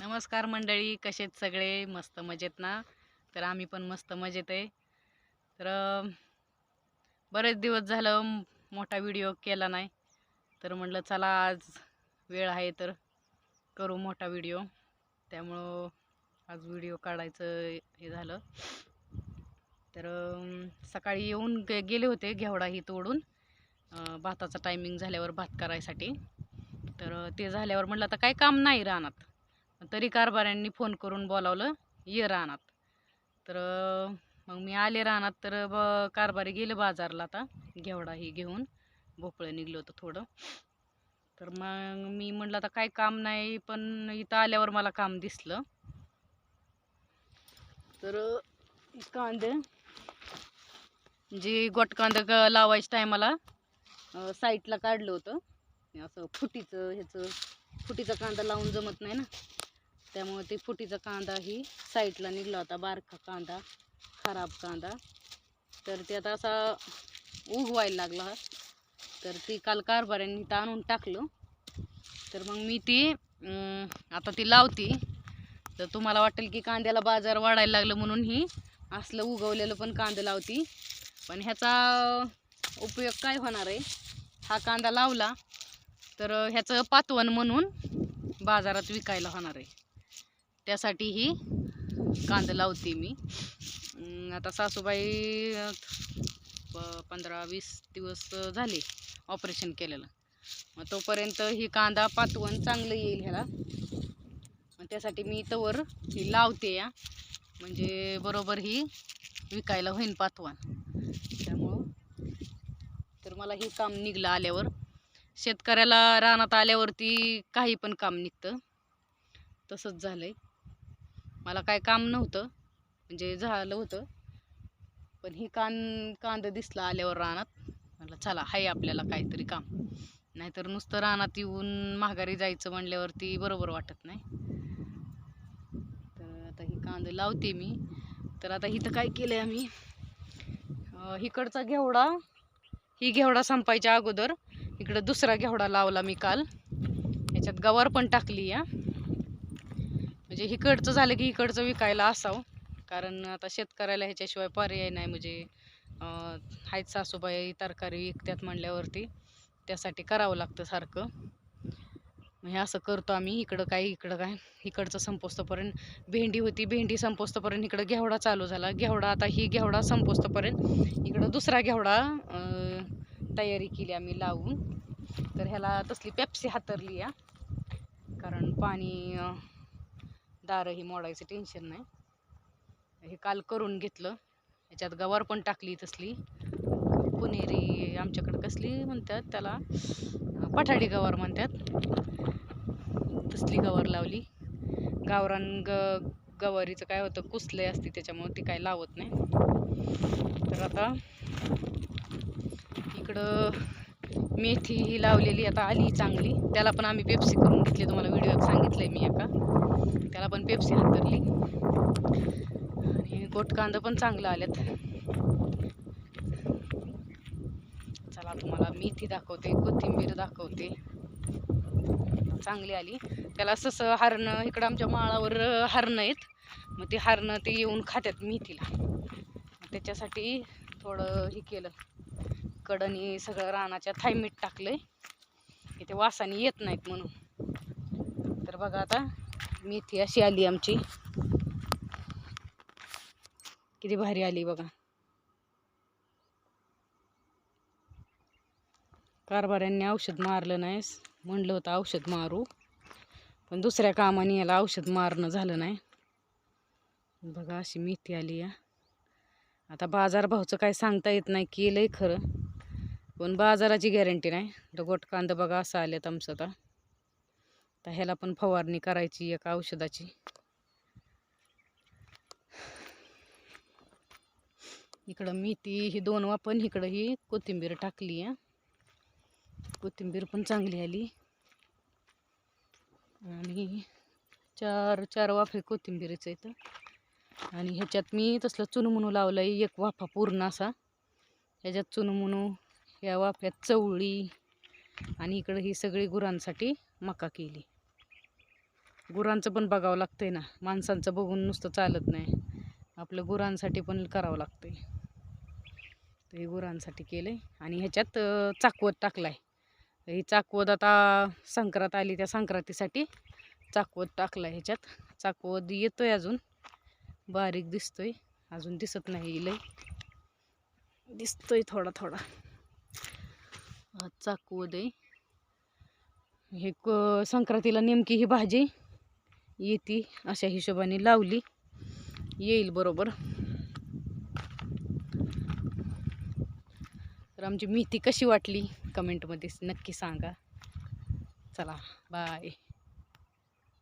नमस्कार मंडळी कसेत सगळे? मस्त मजेत ना? तर आम्ही पण मस्त मजेत आहे. तर बरेच दिवस झालं मोठा व्हिडिओ केला नाही. तर म्हटलं चला आज वेळ आहे तर करू मोठा व्हिडिओ. त्यामुळं आज व्हिडिओ काढायचं हे झालं. तर सकाळी येऊन गे- गेले होते घेवडा ही तोडून. भाताचा टायमिंग झाल्यावर भात करायसाठी. तर ते झाल्यावर म्हटलं आता काय काम नाही राहणार तरी कारभाऱ्यांनी फोन करून बोलावलं ये रानात. तर मग मी आले रानात तर ब कारभारी गेले बाजारला आता घेवडा ही घेऊन. भोपळं निघलं होतं थोडं. तर मग मी म्हटलं आता काय काम नाही पण इथं आल्यावर मला काम दिसलं. तर कांदे जे गोट कांदा क- लावायच्या टायमाला साईटला काढलं होतं. असं फुटीचं ह्याचं फुटीचा कांदा लावून जमत नाही ना. त्यामुळे ते फुटीचा कांदा ही साईडला निघला होता बारका कांदा खराब कांदा. तर ते आता असा उगवायला लागला. तर ती काल कारभाऱ्यांनी तर आणून टाकलं. तर मग मी ती आता ती लावती. तर तुम्हाला वाटेल की कांद्याला बाजार वाढायला लागलं म्हणून ही असलं उगवलेलं पण कांदा लावती. पण ह्याचा उपयोग काय होणार आहे? हा कांदा लावला तर ह्याचं पातवण म्हणून बाजारात विकायला होणार आहे. त्यासाठी ही कांदा लावते मी. आता सासूबाई प- पंधरा वीस दिवस झाले ऑपरेशन केलेलं. मग तोपर्यंत ही कांदा पातवण चांगलं येईल ह्याला. मग त्यासाठी मी तवर ही लावते या. म्हणजे बरोबर ही विकायला होईन पातवण त्यामुळं तर मला हे काम निघलं आल्यावर. शेतकऱ्याला रानात आल्यावरती काही पण काम निघतं. तसंच झालं आहे मला काय काम नव्हतं म्हणजे झालं होतं. पण ही कान कांदा दिसला आल्यावर रानात. म्हटलं चला हाय आपल्याला काहीतरी काम. नाहीतर नुसतं रानात येऊन माघारी जायचं म्हणल्यावरती बरोबर वाटत नाही. तर आता ही कांदा लावते मी. तर आता इथं काय केलं आहे आम्ही इकडचा घेवडा. ही घेवडा संपायच्या अगोदर. इकडं दुसरा घेवडा लावला मी काल. ह्याच्यात गवार पण टाकली या म्हणजे इकडचं झालं की इकडचं विकायला असावं. कारण आता शेतकऱ्याला ह्याच्याशिवाय पर्याय नाही. म्हणजे आहेत सासूबाई तरकारी विकत्यात म्हणल्यावरती. त्यासाठी करावं लागतं सारखं. मग हे असं करतो आम्ही. इकडं काय इकडं काय. इकडचं संपोस्तपर्यंत भेंडी होती. भेंडी संपोस्तपर्यंत इकडं घेवडा चालू झाला. घेवडा आता ही घेवडा संपोस्तपर्यंत इकडं दुसरा घेवडा तयारी केली आम्ही लावून. तर ह्याला तसली पेप्सी हातरली या. कारण पाणी अं, मोडायचं टेन्शन नाही. हे काल करून घेतलं. ह्याच्यात गवार पण टाकली तसली. पुणेरी आमच्याकडं कसली म्हणतात त्याला पठाडी गवार म्हणतात. तसली गवार लावली. गावरान ग गवारीचं काय होतं कुसले असते त्याच्यामुळे ती काय लावत नाही. तर आता इकडं मेथी ही लावलेली आता आली चांगली. त्याला पण आम्ही पेप्सी करून घेतली. तुम्हाला व्हिडिओत आहे मी एका. त्याला पण पेप्सी हातरली आणि गोटकांदा पण चांगलं आल्यात चला तुम्हाला मेथी दाखवते कोथिंबीर दाखवते. चांगली आली. त्याला ससं हरणं इकडं आमच्या माळावर हरणं आहेत. मग ते हरणं ते येऊन खात्यात मेथीला. त्याच्यासाठी थोडं हे केलं. कडणी सगळं रानाच्या थायमीठ टाकलंय. की ते वासाने येत नाहीत म्हणून. तर बघा आता मेथी अशी आली आमची. किती भारी आली बघा. कारभाऱ्यांनी औषध मारलं नाही म्हणलं होतं औषध मारू. पण दुसऱ्या कामाने याला औषध मारणं झालं नाही. बघा अशी मेथी आली या. आता बाजारभावचं काय सांगता येत नाही केलंय खरं. पण बाजाराची गॅरंटी नाही. तर गोट कांदा बघा असा आल्यात आमचं आता. तर ह्याला पण फवारणी करायची एका औषधाची. इकडं मेथी ही दोन वापन इकडं ही कोथिंबीर टाकली आहे. कोथिंबीर पण चांगली आली. आणि चार चार वाफे कोथिंबीरीचं इथं. आणि ह्याच्यात मी तसलं चुनमुनू लावलं आहे एक वाफा पूर्ण असा. ह्याच्यात चुनमुनू ह्या वाफ्यात चवळी आणि इकडं ही सगळी गुरांसाठी मका केली. गुरांचं पण बघावं लागतंय ना. माणसांचं बघून नुसतं चालत नाही. आपलं गुरांसाठी पण करावं लागतंय. तर हे गुरांसाठी केलं आहे आणि ह्याच्यात चाकवत टाकला आहे ही चाकवत आता संक्रांत आली त्या संक्रांतीसाठी चाकवत टाकला आहे ह्याच्यात. चाकवत येतोय अजून. बारीक दिसतोय. अजून दिसत नाही लय. दिसतोय थोडा थोडा. चाकू चाकवत हे क संक्रांतीला नेमकी ही भाजी येते अशा हिशोबाने लावली. येईल बरोबर. तर आमची मेथी कशी वाटली? कमेंटमध्ये नक्की सांगा. चला बाय.